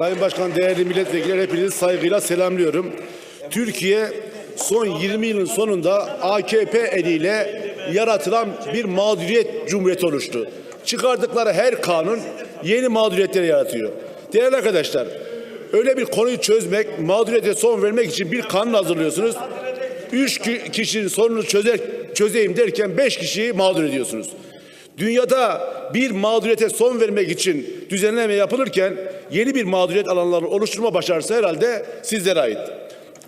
Sayın Başkan, değerli milletvekilleri hepinizi saygıyla selamlıyorum. Türkiye son 20 yılın sonunda AKP eliyle yaratılan bir mağduriyet cumhuriyeti oluştu. Çıkardıkları her kanun yeni mağduriyetleri yaratıyor. Değerli arkadaşlar, öyle bir konuyu çözmek, mağduriyete son vermek için bir kanun hazırlıyorsunuz. Üç ki- kişinin sorununu çözer, çözeyim derken beş kişiyi mağdur ediyorsunuz. Dünyada bir mağduriyete son vermek için düzenleme yapılırken yeni bir mağduriyet alanlarını oluşturma başarısı herhalde sizlere ait.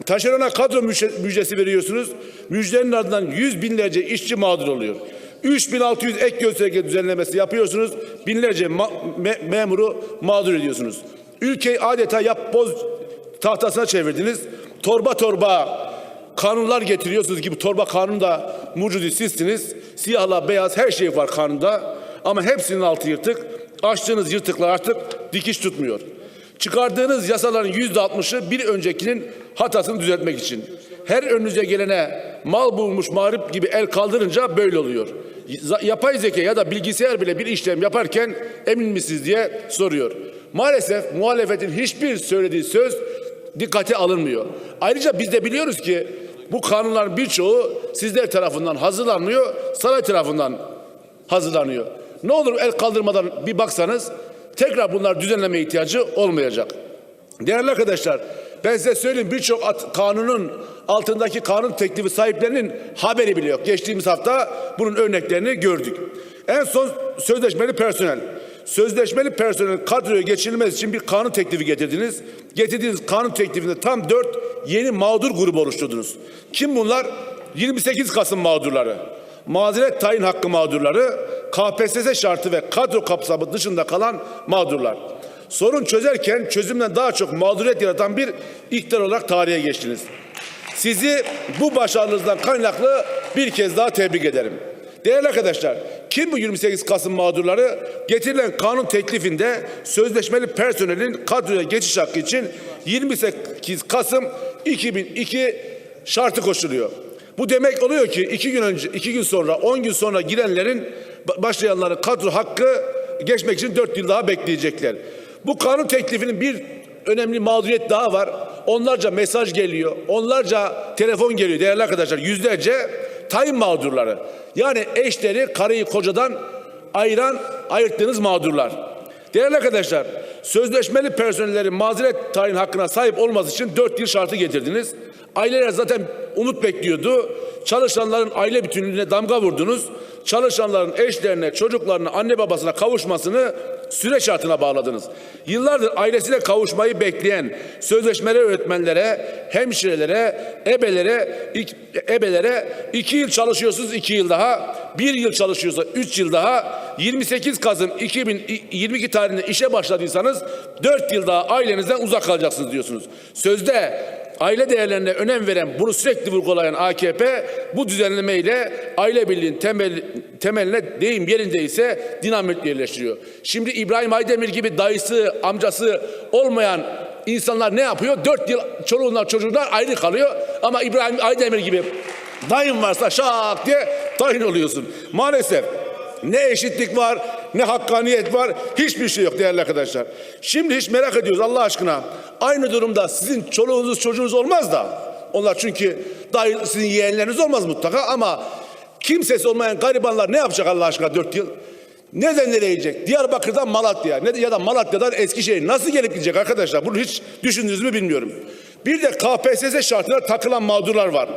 Taşerona kadro müjde- müjdesi veriyorsunuz. Müjdenin ardından yüz binlerce işçi mağdur oluyor. 3600 ek gösterge düzenlemesi yapıyorsunuz. Binlerce ma- me- memuru mağdur ediyorsunuz. Ülkeyi adeta yapboz tahtasına çevirdiniz. Torba torba kanunlar getiriyorsunuz ki bu torba kanun da mucidi sizsiniz. Siyahla beyaz her şey var kanunda. Ama hepsinin altı yırtık. Açtığınız yırtıklar artık dikiş tutmuyor. Çıkardığınız yasaların yüzde altmışı bir öncekinin hatasını düzeltmek için. Her önünüze gelene mal bulmuş mağrip gibi el kaldırınca böyle oluyor. Yapay zeka ya da bilgisayar bile bir işlem yaparken emin misiniz diye soruyor. Maalesef muhalefetin hiçbir söylediği söz dikkate alınmıyor. Ayrıca biz de biliyoruz ki bu kanunların birçoğu sizler tarafından hazırlanmıyor, saray tarafından hazırlanıyor. Ne olur el kaldırmadan bir baksanız tekrar bunlar düzenleme ihtiyacı olmayacak. Değerli arkadaşlar ben size söyleyeyim birçok kanunun altındaki kanun teklifi sahiplerinin haberi bile yok. Geçtiğimiz hafta bunun örneklerini gördük. En son sözleşmeli personel. Sözleşmeli personelin kadroya geçirilmesi için bir kanun teklifi getirdiniz. Getirdiğiniz kanun teklifinde tam dört yeni mağdur grubu oluşturdunuz. Kim bunlar? 28 Kasım mağdurları, mazeret tayin hakkı mağdurları, KPSS şartı ve kadro kapsamı dışında kalan mağdurlar. Sorun çözerken çözümden daha çok mağduriyet yaratan bir iktidar olarak tarihe geçtiniz. Sizi bu başarınızdan kaynaklı bir kez daha tebrik ederim. Değerli arkadaşlar, kim bu 28 Kasım mağdurları? Getirilen kanun teklifinde sözleşmeli personelin kadroya geçiş hakkı için 28 Kasım 2002 şartı koşuluyor. Bu demek oluyor ki iki gün önce, iki gün sonra, on gün sonra girenlerin ba- başlayanların kadro hakkı geçmek için dört yıl daha bekleyecekler. Bu kanun teklifinin bir önemli mağduriyet daha var. Onlarca mesaj geliyor, onlarca telefon geliyor değerli arkadaşlar. Yüzlerce tayin mağdurları. Yani eşleri karıyı kocadan ayıran, ayırttığınız mağdurlar. Değerli arkadaşlar, sözleşmeli personellerin mazeret tayin hakkına sahip olması için 4 yıl şartı getirdiniz. Aileler zaten umut bekliyordu. Çalışanların aile bütünlüğüne damga vurdunuz. Çalışanların eşlerine, çocuklarına, anne babasına kavuşmasını süre şartına bağladınız. Yıllardır ailesine kavuşmayı bekleyen sözleşmeli öğretmenlere, hemşirelere, ebelere, ik- ebelere iki yıl çalışıyorsunuz iki yıl daha, bir yıl çalışıyorsa üç yıl daha, 28 Kasım 2022 tarihinde işe başladıysanız 4 yıl daha ailenizden uzak kalacaksınız diyorsunuz. Sözde aile değerlerine önem veren, bunu sürekli vurgulayan AKP bu düzenlemeyle aile birliğinin temel, temeline deyim yerindeyse dinamit yerleştiriyor. Şimdi İbrahim Aydemir gibi dayısı, amcası olmayan insanlar ne yapıyor? 4 yıl çoluğundan çocuğundan ayrı kalıyor ama İbrahim Aydemir gibi dayın varsa şak diye tayin oluyorsun. Maalesef ne eşitlik var, ne hakkaniyet var, hiçbir şey yok değerli arkadaşlar. Şimdi hiç merak ediyoruz Allah aşkına. Aynı durumda sizin çoluğunuz çocuğunuz olmaz da. Onlar çünkü dahil sizin yeğenleriniz olmaz mutlaka ama kimsesi olmayan garibanlar ne yapacak Allah aşkına dört yıl? Nereden nereye gidecek? Diyarbakır'dan Malatya ya da Malatya'dan Eskişehir nasıl gelip gidecek arkadaşlar? Bunu hiç düşündünüz mü bilmiyorum. Bir de KPSS şartına takılan mağdurlar var.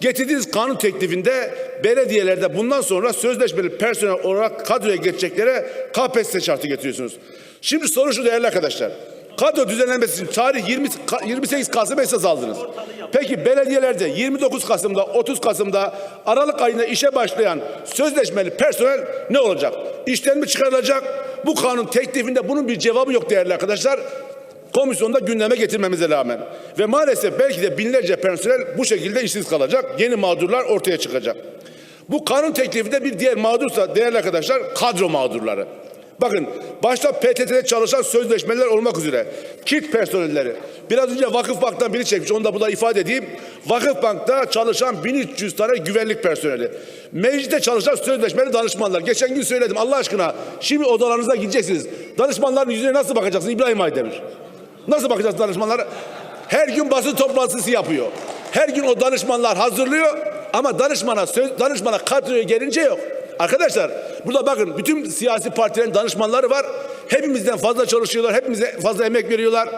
Getirdiğiniz kanun teklifinde belediyelerde bundan sonra sözleşmeli personel olarak kadroya geçeceklere KPSS şartı getiriyorsunuz. Şimdi soru şu değerli arkadaşlar. Kadro düzenlenmesi için tarih 20, Ka- 28 Kasım esas aldınız. Peki belediyelerde 29 Kasım'da 30 Kasım'da Aralık ayında işe başlayan sözleşmeli personel ne olacak? İşten mi çıkarılacak? Bu kanun teklifinde bunun bir cevabı yok değerli arkadaşlar komisyonda gündeme getirmemize rağmen. Ve maalesef belki de binlerce personel bu şekilde işsiz kalacak. Yeni mağdurlar ortaya çıkacak. Bu kanun teklifinde bir diğer mağdursa değerli arkadaşlar kadro mağdurları. Bakın başta PTT'de çalışan sözleşmeler olmak üzere kit personelleri. Biraz önce Vakıfbank'tan biri çekmiş onu da burada ifade edeyim. Vakıfbank'ta çalışan 1300 tane güvenlik personeli. Mecliste çalışan sözleşmeli danışmanlar. Geçen gün söyledim Allah aşkına şimdi odalarınıza gideceksiniz. Danışmanların yüzüne nasıl bakacaksınız İbrahim Aydemir? Nasıl bakacağız danışmanlara? Her gün basın toplantısı yapıyor. Her gün o danışmanlar hazırlıyor ama danışmana söz, danışmana kadroya gelince yok. Arkadaşlar burada bakın bütün siyasi partilerin danışmanları var. Hepimizden fazla çalışıyorlar. Hepimize fazla emek veriyorlar.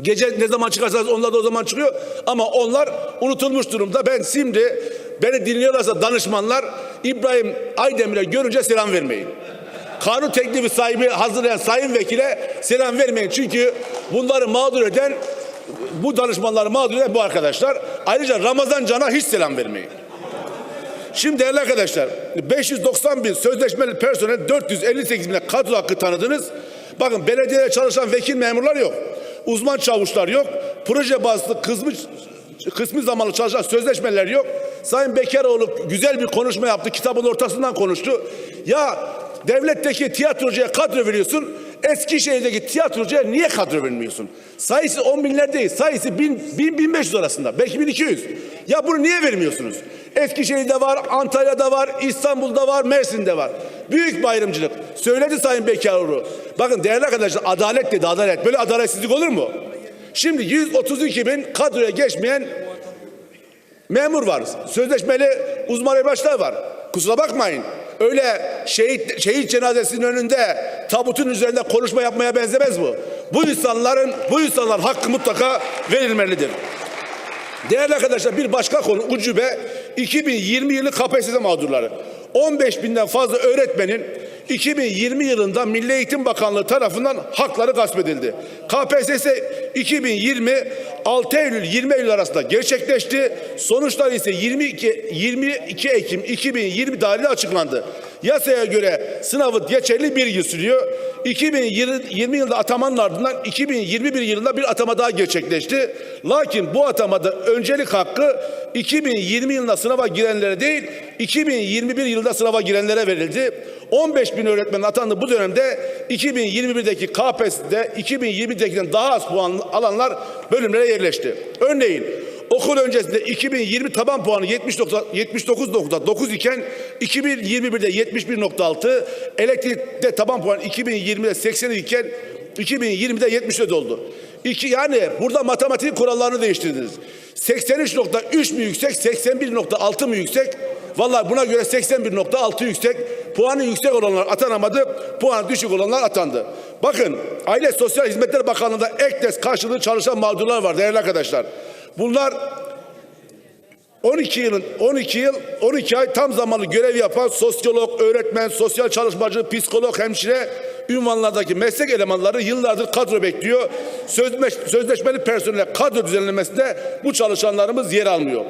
Gece ne zaman çıkarsanız onlar da o zaman çıkıyor. Ama onlar unutulmuş durumda. Ben şimdi beni dinliyorlarsa danışmanlar İbrahim Aydemir'e görünce selam vermeyin. Kanun teklifi sahibi hazırlayan sayın vekile selam vermeyin. Çünkü bunları mağdur eden bu danışmanları mağdur eden bu arkadaşlar. Ayrıca Ramazan Can'a hiç selam vermeyin. Şimdi değerli arkadaşlar 590 bin sözleşmeli personel 458 bine kadro hakkı tanıdınız. Bakın belediyede çalışan vekil memurlar yok. Uzman çavuşlar yok. Proje bazlı kısmı, kısmi zamanlı çalışan sözleşmeler yok. Sayın Bekaroğlu güzel bir konuşma yaptı. Kitabın ortasından konuştu. Ya devletteki tiyatrocuya kadro veriyorsun. Eskişehir'deki tiyatrocuya niye kadro vermiyorsun? Sayısı 10 binler değil. Sayısı 1000, 1000 1500 arasında. Belki 1200. Ya bunu niye vermiyorsunuz? Eskişehir'de var, Antalya'da var, İstanbul'da var, Mersin'de var. Büyük bayramcılık. Söyledi Sayın Bekaroğlu. Bakın değerli arkadaşlar adalet dedi adalet. Böyle adaletsizlik olur mu? Şimdi 132 bin kadroya geçmeyen memur var. Sözleşmeli uzman evraçlar var. Kusura bakmayın. Öyle şehit, şehit cenazesinin önünde tabutun üzerinde konuşma yapmaya benzemez bu. Bu insanların, bu insanlar hakkı mutlaka verilmelidir. Değerli arkadaşlar bir başka konu ucube 2020 yılı KPSS mağdurları. 15 binden fazla öğretmenin 2020 yılında Milli Eğitim Bakanlığı tarafından hakları gasp edildi. KPSS 2020 6 Eylül 20 Eylül arasında gerçekleşti. Sonuçlar ise 22 22 Ekim 2020 tarihinde açıklandı. Yasaya göre sınavı geçerli bir yıl sürüyor. 2020 yılında atamanın ardından 2021 yılında bir atama daha gerçekleşti. Lakin bu atamada öncelik hakkı 2020 yılında sınava girenlere değil 2021 yılında sınava girenlere verildi. 15 bin öğretmen atandı bu dönemde 2021'deki KPSS'de 2020'dekinden daha az puan alanlar bölümlere yerleşti. Örneğin okul öncesinde 2020 taban puanı 79.9 iken 2021'de 71.6 elektrikte taban puanı 2020'de 80 iken 2020'de 74 oldu. İki, yani burada matematik kurallarını değiştirdiniz. 83.3 mü yüksek, 81.6 mı yüksek? Vallahi buna göre 81.6 yüksek. Puanı yüksek olanlar atanamadı, puanı düşük olanlar atandı. Bakın Aile Sosyal Hizmetler Bakanlığı'nda EKDES karşılığı çalışan mağdurlar var değerli arkadaşlar. Bunlar 12 yılın 12 yıl 12 ay tam zamanlı görev yapan sosyolog, öğretmen, sosyal çalışmacı, psikolog, hemşire ünvanlardaki meslek elemanları yıllardır kadro bekliyor. Sözleş, sözleşmeli personel kadro düzenlemesinde bu çalışanlarımız yer almıyor.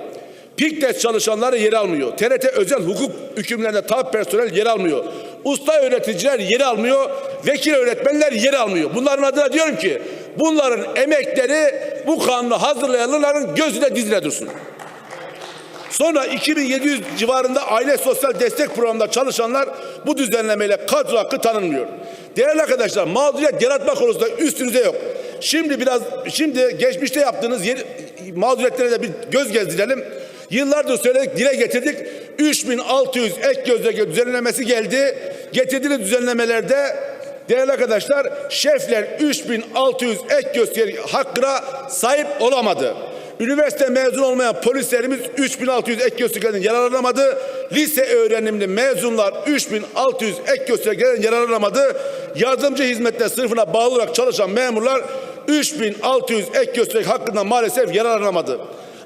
PİKDES çalışanları yer almıyor. TRT özel hukuk hükümlerinde tab personel yer almıyor. Usta öğreticiler yer almıyor. Vekil öğretmenler yer almıyor. Bunların adına diyorum ki bunların emekleri bu kanunu hazırlayanların gözüne dizine dursun. Sonra 2700 civarında aile sosyal destek programında çalışanlar bu düzenlemeyle kadro hakkı tanınmıyor. Değerli arkadaşlar mağduriyet yaratma konusunda üstünüze yok. Şimdi biraz şimdi geçmişte yaptığınız yeri, mağduriyetlere de bir göz gezdirelim. Yıllardır söyledik, dile getirdik. 3600 ek gözleke düzenlemesi geldi. Getirdiğiniz düzenlemelerde değerli arkadaşlar şefler 3600 ek gösteri hakkına sahip olamadı. Üniversite mezun olmayan polislerimiz 3600 ek göstergeden yararlanamadı. Lise öğrenimli mezunlar 3600 ek göstergeden yararlanamadı. Yardımcı hizmetler sınıfına bağlı olarak çalışan memurlar 3600 ek gösterge hakkından maalesef yararlanamadı.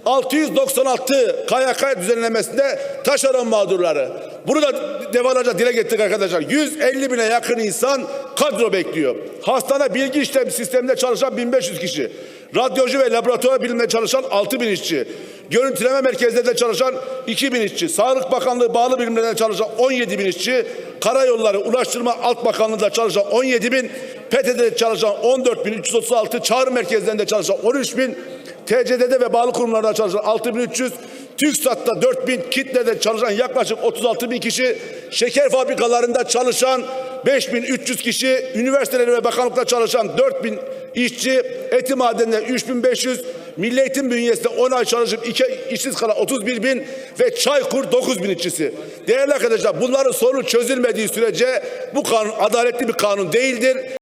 696 KYK düzenlemesinde taşeron mağdurları. Bunu da defalarca dile getirdik arkadaşlar. 150 bine yakın insan kadro bekliyor. Hastane bilgi işlem sisteminde çalışan 1500 kişi. Radyoloji ve laboratuvar biliminde çalışan 6000 işçi. Görüntüleme merkezlerinde çalışan 2000 işçi. Sağlık Bakanlığı bağlı birimlerinde çalışan 17 bin işçi. Karayolları Ulaştırma Alt Bakanlığı'nda çalışan 17 bin. PTT'de çalışan 14 bin 336. Çağrı merkezlerinde çalışan 13 bin. TCD'de ve bağlı kurumlarda çalışan 6300, TÜKSAT'ta 4000, kitlede çalışan yaklaşık 36 bin kişi, şeker fabrikalarında çalışan 5300 kişi, üniversiteler ve bakanlıkta çalışan 4000 işçi, eti madeninde 3500, Milli Eğitim bünyesinde 10 ay çalışıp 2 işsiz kalan 31 bin ve Çaykur 9 bin işçisi. Değerli arkadaşlar bunların sorunu çözülmediği sürece bu kanun adaletli bir kanun değildir.